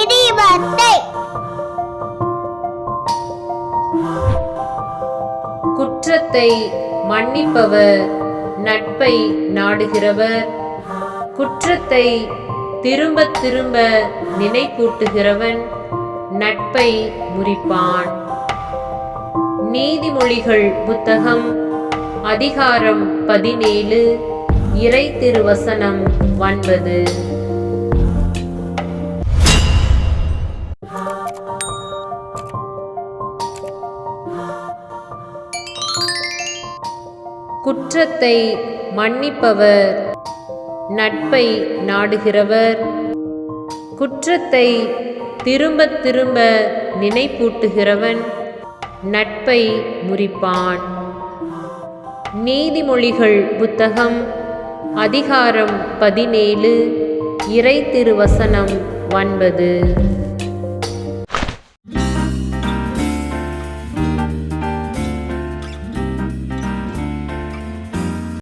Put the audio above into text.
இடிபத்தை குற்றத்தை மன்னிப்பவர் நட்பை நாடுகிறவர். குற்றத்தை திரும்ப திரும்ப நினைப்பூட்டுகிறவன் நட்பை முறிப்பான். நீதிமொழிகள் புத்தகம் அதிகாரம் பதினேழு இறை திருவசனம் ஒன்பது. குற்றத்தை மன்னிப்பவர் நட்பை நாடுகிறவர். குற்றத்தை திரும்ப திரும்ப நினைப்பூட்டுகிறவன் நட்பை முறிப்பான். நீதிமொழிகள் புத்தகம் அதிகாரம் பதினேழு இறை திருவசனம் ஒன்பது.